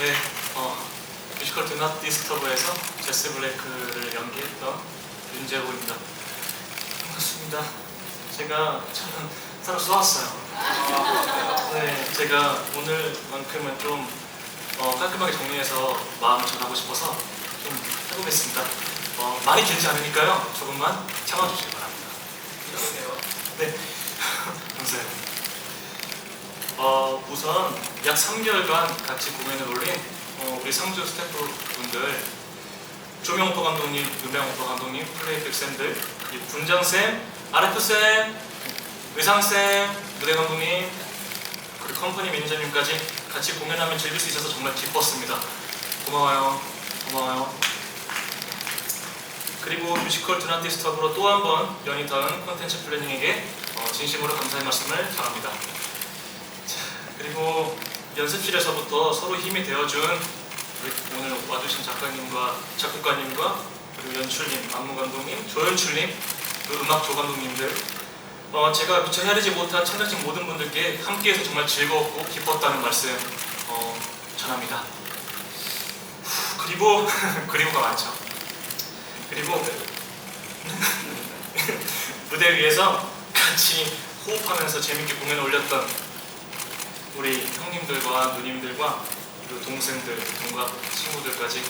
네, 어, 뮤지컬 Do Not Disturb에서 제스 블레이크를 연기했던 윤재호입니다. 반갑습니다. 제가 참 따로 쏘았어요. 네, 제가 오늘만큼은 좀 어, 깔끔하게 정리해서 마음을 전하고 싶어서 좀 해보겠습니다. 어, 말이 길지 않으니까요. 조금만 참아주시기 바랍니다. 네, 감사해요. 어, 우선 약 3개월간 같이 공연을 올린 어, 우리 상주 스태프분들 조명호 감독님, 유명호 감독님, 플레이백 쌤들, 그리고 분장 쌤, 아르프 쌤, 의상 쌤, 무대 감독님, 그리고 컴퍼니 매니저님까지 같이 공연하면 즐길 수 있어서 정말 기뻤습니다. 고마워요. 고마워요. 그리고 뮤지컬 드나티스트업으로 또 한 번 연이 닿은 콘텐츠 플래닝에게 어, 진심으로 감사의 말씀을 전합니다. 자, 그리고 연습실에서부터 서로 힘이 되어준 우리 오늘 와주신 작가님과 작곡가님과 그리고 연출님, 안무 감독님, 조연출님, 음악 조 감독님들 어, 제가 미처 헤아리지 못한 참가진 모든 분들께 함께해서 정말 즐거웠고 기뻤다는 말씀 어, 전합니다. 후, 그리고 그리고가 많죠. 그리고 무대 위에서 같이 호흡하면서 재밌게 공연을 올렸던 우리 형님들과 누님들과 그리고 동생들, 동갑 친구들까지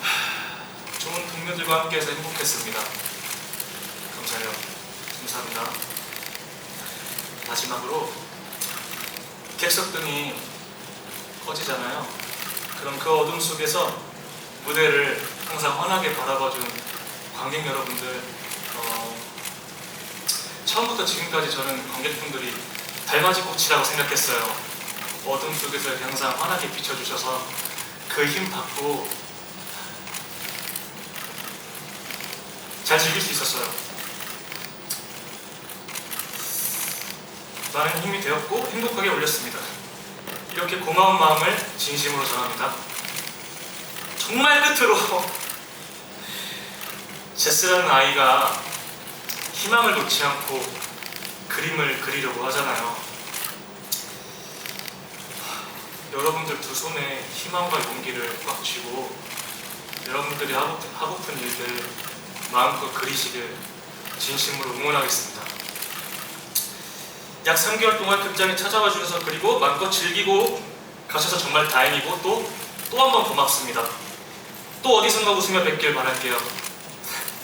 하, 좋은 동료들과 함께해서 행복했습니다. 감사해요. 감사합니다. 마지막으로 객석등이 꺼지잖아요. 그럼 그 어둠 속에서 무대를 항상 환하게 바라봐준 관객 여러분들 어, 처음부터 지금까지 저는 관객분들이 달맞이 꽃이라고 생각했어요. 어둠 속에서 항상 환하게 비춰주셔서 그 힘 받고 잘 즐길 수 있었어요. 많은 힘이 되었고 행복하게 올렸습니다. 이렇게 고마운 마음을 진심으로 전합니다. 정말 끝으로 제스라는 아이가 희망을 놓지 않고 그림을 그리려고 하잖아요. 여러분들 두 손에 희망과 용기를 꽉 쥐고 여러분들이 하고, 하고픈 일들 마음껏 그리시길 진심으로 응원하겠습니다. 약 3개월 동안 극장에 찾아와 주셔서 그리고 마음껏 즐기고 가셔서 정말 다행이고 또 또 한 번 고맙습니다. 또 어디선가 웃으며 뵙길 바랄게요.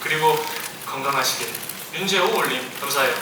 그리고 건강하시길. 윤재호 올림 감사해요.